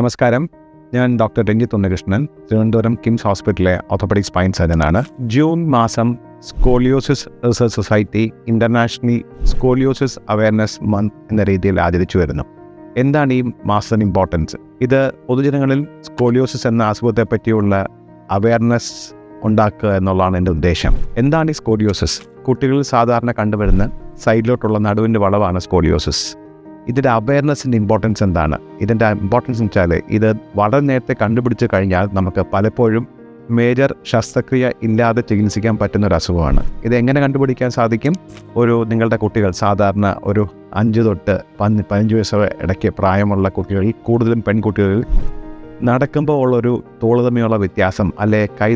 നമസ്കാരം. ഞാൻ ഡോക്ടർ രഞ്ജിത്ത് ഉണ്ണികൃഷ്ണൻ തിരുവനന്തപുരം കിംസ് ഹോസ്പിറ്റലിലെ ഓർത്തോപെഡിക് സ്പൈൻ സർജനാണ് ജൂൺ മാസം scoliosis research society international scoliosis awareness month എന്ന രീതിയിൽ ആചരിച്ചു വരുന്നു. എന്താണ് ഈ മാസത്തിന് ഇമ്പോർട്ടൻസ് ഇത് പൊതുജനങ്ങളിൽ സ്കോളിയോസിസ് എന്ന അസുഖത്തെ പറ്റിയുള്ള അവയർനെസ് ഉണ്ടാക്കുക എന്നുള്ളതാണ് എന്റെ ഉദ്ദേശം. എന്താണ് ഈ സ്കോളിയോസിസ്? കുട്ടികളിൽ സാധാരണ കണ്ടുവരുന്ന സൈഡിലോട്ടുള്ള നടുവിന്റെ വളവാണ് സ്കോളിയോസിസ്. ഇതിന്റെ അവയർനെസ്സിന്റെ ഇമ്പോർട്ടൻസ് എന്താണ്? ഇതിന്റെ ഇമ്പോർട്ടൻസ് എന്ന് വെച്ചാൽ ഇത് വളരെ നേരത്തെ കണ്ടുപിടിച്ച് കഴിഞ്ഞാൽ നമുക്ക് പലപ്പോഴും മേജർ ശസ്ത്രക്രിയ ഇല്ലാതെ ചികിത്സിക്കാൻ പറ്റുന്ന ഒരു അസുഖമാണ്. ഇത് എങ്ങനെ കണ്ടുപിടിക്കാൻ സാധിക്കും? ഒരു നിങ്ങളുടെ കുട്ടികൾ സാധാരണ ഒരു അഞ്ച് തൊട്ട് പതി പതിനഞ്ച് വയസ്സ് ഇടയ്ക്ക് പ്രായമുള്ള കുട്ടികളിൽ കൂടുതലും പെൺകുട്ടികളിൽ നടക്കുമ്പോൾ ഉള്ളൊരു തോൾ വ്യത്യാസം അല്ലെ കൈ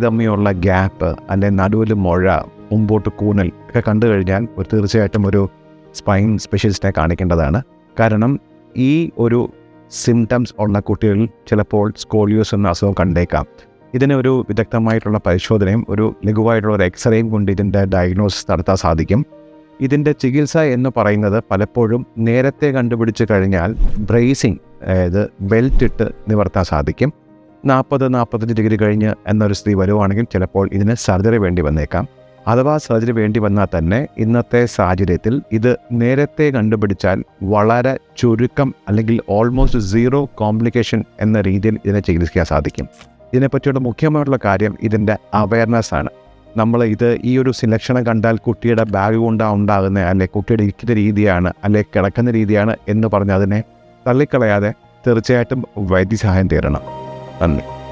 ഗ്യാപ്പ് അല്ലെ നടുവിൽ മുഴ മുമ്പോട്ട് കൂനൽ ഒക്കെ കണ്ടു കഴിഞ്ഞാൽ ഒരു തീർച്ചയായിട്ടും ഒരു സ്പൈൻ സ്പെഷ്യലിസ്റ്റിനെ കാണിക്കേണ്ടതാണ്. കാരണം ഈ ഒരു സിംറ്റംസ് ഉള്ള കുട്ടികളിൽ ചിലപ്പോൾ സ്കോളിയോസ് എന്ന അസുഖം കണ്ടേക്കാം. ഇതിന് ഒരു വിദഗ്ധമായിട്ടുള്ള പരിശോധനയും ഒരു ലഘുവായിട്ടുള്ള ഒരു എക്സ്റേയും കൊണ്ട് ഇതിന്റെ ഡയഗ്നോസിസ് നടത്താൻ സാധിക്കും. ഇതിന്റെ ചികിത്സ എന്ന് പറയുന്നത് പലപ്പോഴും നേരത്തെ കണ്ടുപിടിച്ച് കഴിഞ്ഞാൽ ബ്രേസിങ് അതായത് ബെൽറ്റ് ഇട്ട് നിവർത്താൻ സാധിക്കും. നാൽപ്പത് നാൽപ്പത്തഞ്ച് ഡിഗ്രി കഴിഞ്ഞ് എന്നൊരു സ്ഥിതി വരുവാണെങ്കിൽ ചിലപ്പോൾ ഇതിന് സർജറി വേണ്ടി വന്നേക്കാം. അഥവാ സർജറി വേണ്ടി വന്നാൽ തന്നെ ഇന്നത്തെ സാഹചര്യത്തിൽ ഇത് നേരത്തെ കണ്ടുപിടിച്ചാൽ വളരെ ചുരുക്കം അല്ലെങ്കിൽ ഓൾമോസ്റ്റ് സീറോ കോംപ്ലിക്കേഷൻ എന്ന രീതിയിൽ ഇതിനെ ചികിത്സിക്കാൻ സാധിക്കും. ഇതിനെപ്പറ്റിയുള്ള മുഖ്യമായിട്ടുള്ള കാര്യം ഇതിന്റെ അവയർനെസ് ആണ്. നമ്മൾ ഇത് ഈ ഒരു സിലക്ഷനെ കണ്ടാൽ കുട്ടിയുടെ ബാഗ് കൊണ്ടാണ് ഉണ്ടാകുന്നത് അല്ലെ കുട്ടിയുടെ ഇരിക്കുന്ന രീതിയാണ് അല്ലെ കിടക്കുന്ന രീതിയാണ് എന്ന് പറഞ്ഞ് അതിനെ തള്ളിക്കളയാതെ തീർച്ചയായിട്ടും വൈദ്യസഹായം തേടണം. നന്ദി.